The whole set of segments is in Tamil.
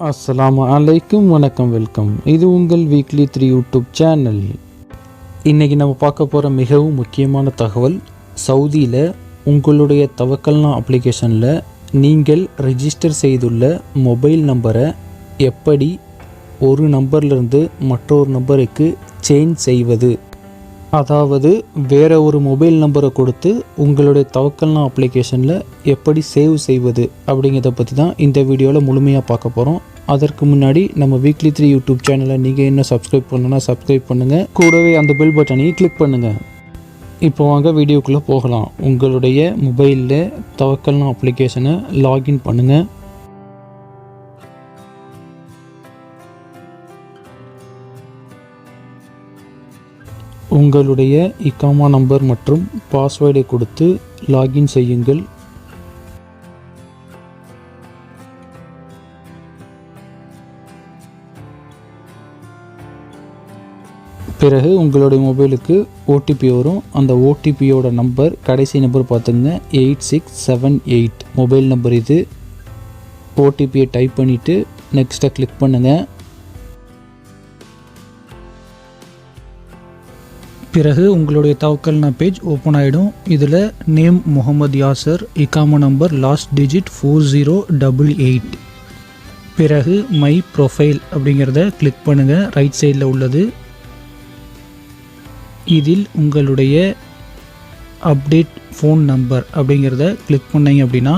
அஸ்ஸலாமு அலைக்கும் வணக்கம் வெல்கம் இது உங்கள் வீக்லி த்ரீ யூடியூப் சேனல் இன்றைக்கி நம்ம பார்க்க போகிற மிகவும் முக்கியமான தகவல் சவுதியில் உங்களுடைய தவக்கல்னா அப்ளிகேஷனில் நீங்கள் ரெஜிஸ்டர் செய்துள்ள மொபைல் நம்பரை எப்படி ஒரு நம்பர்லேருந்து மற்றொரு நம்பருக்கு சேஞ்ச் செய்வது? அதாவது வேறு ஒரு மொபைல் நம்பரை கொடுத்து உங்களுடைய தவக்கல்னா அப்ளிகேஷனில் எப்படி சேவ் செய்வது அப்படிங்கிறத பற்றி தான் இந்த வீடியோவில் முழுமையாக பார்க்க போகிறோம் அதற்கு முன்னாடி நம்ம வீக்லி த்ரீ யூடியூப் சேனலை நீங்கள் என்ன சப்ஸ்கிரைப் பண்ணணும்னா சப்ஸ்கிரைப் பண்ணுங்கள் கூடவே அந்த பெல் பட்டனையும் கிளிக் பண்ணுங்கள் இப்போ வாங்க வீடியோக்குள்ளே போகலாம். உங்களுடைய மொபைலில் தவக்கல்னா அப்ளிகேஷனை லாகின் பண்ணுங்கள் உங்களுடைய இக்காமா நம்பர் மற்றும் பாஸ்வேர்டை கொடுத்து லாகின் செய்யுங்கள். பிறகு உங்களுடைய மொபைலுக்கு ஓடிபி வரும். அந்த ஓடிபியோட நம்பர் கடைசி நம்பர் பார்த்துங்க eight six seven eight. Mobile number இது. ஓடிபியை டைப் பண்ணிவிட்டு நெக்ஸ்ட்டை கிளிக் பண்ணுங்கள் பிறகு உங்களுடைய தவக்கல்னா பேஜ் ஓப்பன் ஆகிடும் இதில் name Mohammed Yasar இக்காமா number last digit four zero double eight பிறகு மை ப்ரொஃபைல் அப்படிங்கிறத கிளிக் பண்ணுங்கள் ரைட் சைடில் உள்ளது. இதில் உங்களுடைய அப்டேட் ஃபோன் நம்பர் அப்படிங்கிறத கிளிக் பண்ணீங்க அப்படின்னா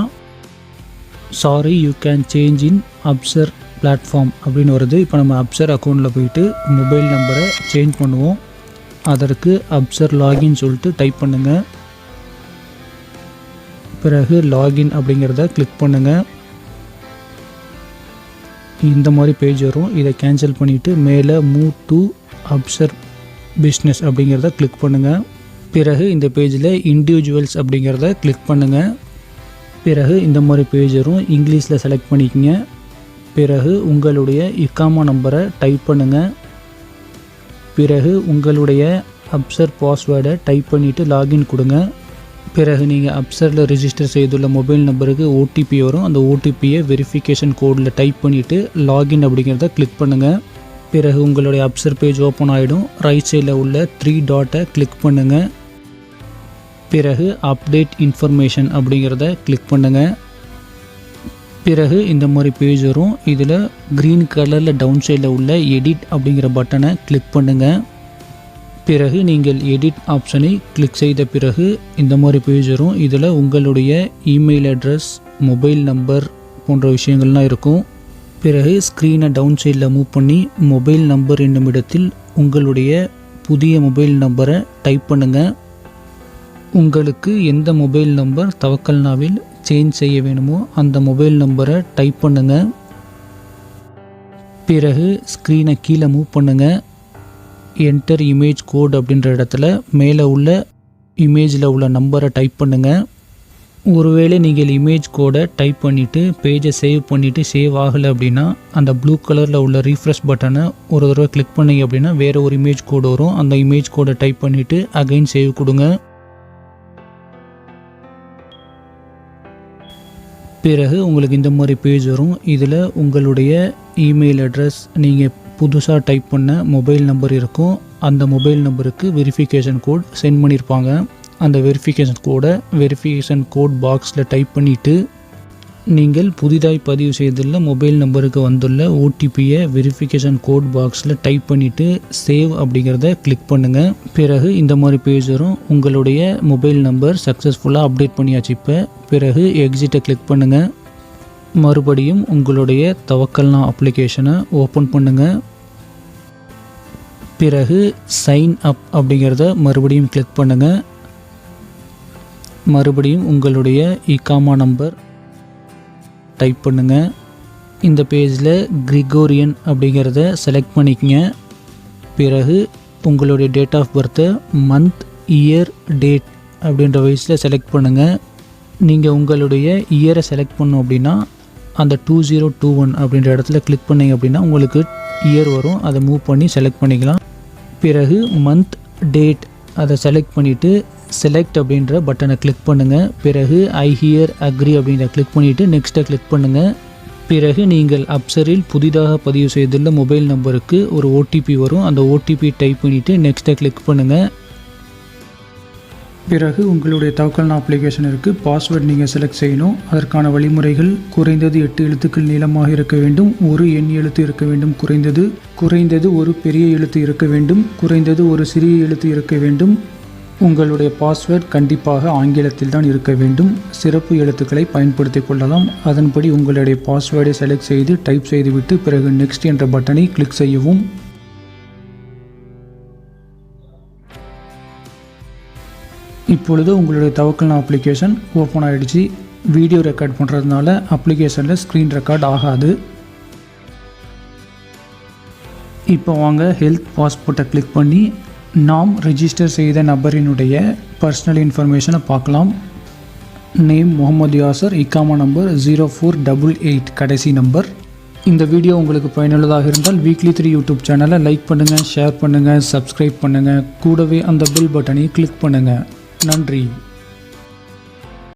sorry you can change in Absher platform அப்படின்னு வருது. இப்போ நம்ம அப்சர் அக்கௌண்ட்டில் போயிட்டு மொபைல் நம்பரை சேஞ்ச் பண்ணுவோம். அதற்கு அப்சர் லாகின் சொல்லிட்டு டைப் பண்ணுங்கள் பிறகு லாகின் அப்படிங்கிறத கிளிக் பண்ணுங்கள் இந்த மாதிரி பேஜ் வரும். இதை கேன்சல் பண்ணிவிட்டு மேலே மூவ் டு அப்சர் பிஸ்னஸ் அப்படிங்கிறத கிளிக் பண்ணுங்கள் பிறகு இந்த பேஜில் இண்டிவிஜுவல்ஸ் அப்படிங்கிறத கிளிக் பண்ணுங்கள் பிறகு இந்த மாதிரி பேஜ் வரும். இங்கிலீஷில் செலக்ட் பண்ணிக்கங்க. பிறகு உங்களுடைய இக்காமா நம்பரை டைப் பண்ணுங்கள் பிறகு உங்களுடைய அப்சர் பாஸ்வேர்டை டைப் பண்ணிவிட்டு லாகின் கொடுங்க. பிறகு நீங்கள் அப்சரில் ரிஜிஸ்டர் செய்துள்ள மொபைல் நம்பருக்கு ஓடிபி வரும். அந்த ஓடிபியை வெரிஃபிகேஷன் கோடில் டைப் பண்ணிவிட்டு லாகின் அப்படிங்கிறத கிளிக் பண்ணுங்கள் பிறகு உங்களுடைய அப்சர் பேஜ் ஓப்பன் ஆகிடும் ரைட் சைடில் உள்ள த்ரீ டாட்டை கிளிக் பண்ணுங்கள் பிறகு அப்டேட் இன்ஃபர்மேஷன் அப்படிங்கிறத கிளிக் பண்ணுங்கள் பிறகு இந்த மாதிரி பேஜ் வரும். இதில் க்ரீன் கலரில் டவுன் சைடில் உள்ள எடிட் அப்படிங்கிற பட்டனை கிளிக் பண்ணுங்கள் பிறகு நீங்கள் எடிட் ஆப்ஷனை கிளிக் செய்த பிறகு இந்த மாதிரி பேஜ் வரும். இதில் உங்களுடைய இமெயில் அட்ரஸ் மொபைல் நம்பர் போன்ற விஷயங்கள்லாம் இருக்கும். பிறகு ஸ்க்ரீனை டவுன் சைடில் மூவ் பண்ணி மொபைல் நம்பர் என்னும் இடத்தில் உங்களுடைய புதிய மொபைல் நம்பரை டைப் பண்ணுங்கள் உங்களுக்கு எந்த மொபைல் நம்பர் தவக்கல்னாவில் சேஞ்ச் செய்ய வேணுமோ அந்த மொபைல் நம்பரை டைப் பண்ணுங்கள் பிறகு ஸ்க்ரீனை கீழே மூவ் பண்ணுங்கள் என்டர் இமேஜ் கோட் அப்படின்ற இடத்துல மேலே உள்ள இமேஜில் உள்ள நம்பரை டைப் பண்ணுங்கள் ஒருவேளை நீங்கள் இமேஜ் கோடை டைப் பண்ணிவிட்டு பேஜை சேவ் பண்ணிவிட்டு சேவ் ஆகலை அப்படின்னா அந்த ப்ளூ கலரில் உள்ள ரீஃப்ரெஷ் பட்டனை ஒரு தடவை கிளிக் பண்ணிங்க அப்படின்னா வேறு ஒரு இமேஜ் கோடு வரும். அந்த இமேஜ் கோடை டைப் பண்ணிவிட்டு அகைன் சேவ் கொடுங்க. பிறகு உங்களுக்கு இந்த மாதிரி பேஜ் வரும். இதில் உங்களுடைய இமெயில் அட்ரஸ் நீங்கள் புதுசாக டைப் பண்ண மொபைல் நம்பர் இருக்கும். அந்த மொபைல் நம்பருக்கு வெரிஃபிகேஷன் கோட் சென்ட் பண்ணியிருப்பாங்க அந்த வெரிஃபிகேஷன் கோடை வெரிஃபிகேஷன் கோட் பாக்ஸில் டைப் பண்ணிவிட்டு நீங்கள் புதிதாய் பதிவு செய்துள்ள மொபைல் நம்பருக்கு வந்துள்ள ஓடிபியை வெரிஃபிகேஷன் கோட் பாக்ஸில் டைப் பண்ணிவிட்டு சேவ் அப்படிங்கிறத கிளிக் பண்ணுங்கள் பிறகு இந்த மாதிரி பேஜ் வரும். உங்களுடைய மொபைல் நம்பர் சக்ஸஸ்ஃபுல்லாக அப்டேட் பண்ணியாச்சு இப்போ. பிறகு எக்ஸிட்டை கிளிக் பண்ணுங்கள் மறுபடியும் உங்களுடைய தவக்கல்னா அப்ளிகேஷனை ஓப்பன் பண்ணுங்கள் பிறகு சைன் அப் அப்படிங்கிறத மறுபடியும் கிளிக் பண்ணுங்கள் மறுபடியும் உங்களுடைய இகாமா நம்பர் டைப் பண்ணுங்கள் இந்த பேஜில் கிரிகோரியன் அப்படிங்கிறத செலக்ட் பண்ணிக்கங்க. பிறகு உங்களுடைய டேட் ஆஃப் பர்த்தை மந்த் இயர் டேட் அப்படின்ற வயசில் செலக்ட் பண்ணுங்கள் நீங்கள் உங்களுடைய இயரை செலக்ட் பண்ணோம் அப்படின்னா அந்த டூ ஜீரோ டூ ஒன் அப்படின்ற இடத்துல கிளிக் பண்ணீங்க அப்படின்னா உங்களுக்கு இயர் வரும். அதை மூவ் பண்ணி செலக்ட் பண்ணிக்கலாம். பிறகு மந்த் டேட் அதை செலக்ட் பண்ணிவிட்டு செலக்ட் அப்படின்ற பட்டனை கிளிக் பண்ணுங்கள் பிறகு ஐ ஹியர் அக்ரி அப்படின்ற கிளிக் பண்ணிவிட்டு நெக்ஸ்ட்டை கிளிக் பண்ணுங்கள் பிறகு நீங்கள் அப்சரில் புதிதாக பதிவு செய்துள்ள மொபைல் நம்பருக்கு ஒரு ஓடிபி வரும். அந்த ஓடிபி டைப் பண்ணிவிட்டு நெக்ஸ்ட்டை கிளிக் பண்ணுங்கள் பிறகு உங்களுடைய தவக்கல்னா அப்ளிகேஷனிற்கு பாஸ்வேர்ட் நீங்கள் செலக்ட் செய்யணும். அதற்கான வழிமுறைகள் குறைந்தது எட்டு எழுத்துக்கள் நீளமாக இருக்க வேண்டும். ஒரு எண் எழுத்து இருக்க வேண்டும் குறைந்தது. குறைந்தது ஒரு பெரிய எழுத்து இருக்க வேண்டும். குறைந்தது ஒரு சிறிய எழுத்து இருக்க வேண்டும். உங்களுடைய பாஸ்வேர்ட் கண்டிப்பாக ஆங்கிலத்தில் தான் இருக்க வேண்டும். சிறப்பு எழுத்துக்களை பயன்படுத்திக் கொள்ளலாம். அதன்படி உங்களுடைய பாஸ்வேர்டை செலக்ட் செய்து டைப் செய்துவிட்டு பிறகு நெக்ஸ்ட் என்ற பட்டனை கிளிக் செய்யவும். இப்பொழுது உங்களுடைய தவக்கல்னா அப்ளிகேஷன் ஓப்பன் ஆகிடுச்சு வீடியோ ரெக்கார்ட் பண்ணுறதுனால அப்ளிகேஷனில் ஸ்க்ரீன் ரெக்கார்ட் ஆகாது. இப்போ வாங்க ஹெல்த் பாஸ்போர்ட்டை கிளிக் பண்ணி நாம் ரிஜிஸ்டர் செய்த நபரினுடைய பர்சனல் இன்ஃபர்மேஷனை பார்க்கலாம். Name Mohammed Yasar இக்காமா number zero four double eight கடைசி நம்பர் இந்த வீடியோ உங்களுக்கு பயனுள்ளதாக இருந்தால் வீக்லி த்ரீ யூடியூப் சேனலை லைக் பண்ணுங்கள் ஷேர் பண்ணுங்கள் சப்ஸ்கிரைப் பண்ணுங்கள் கூடவே அந்த பில் பட்டனையும் கிளிக் பண்ணுங்கள் நன்றி.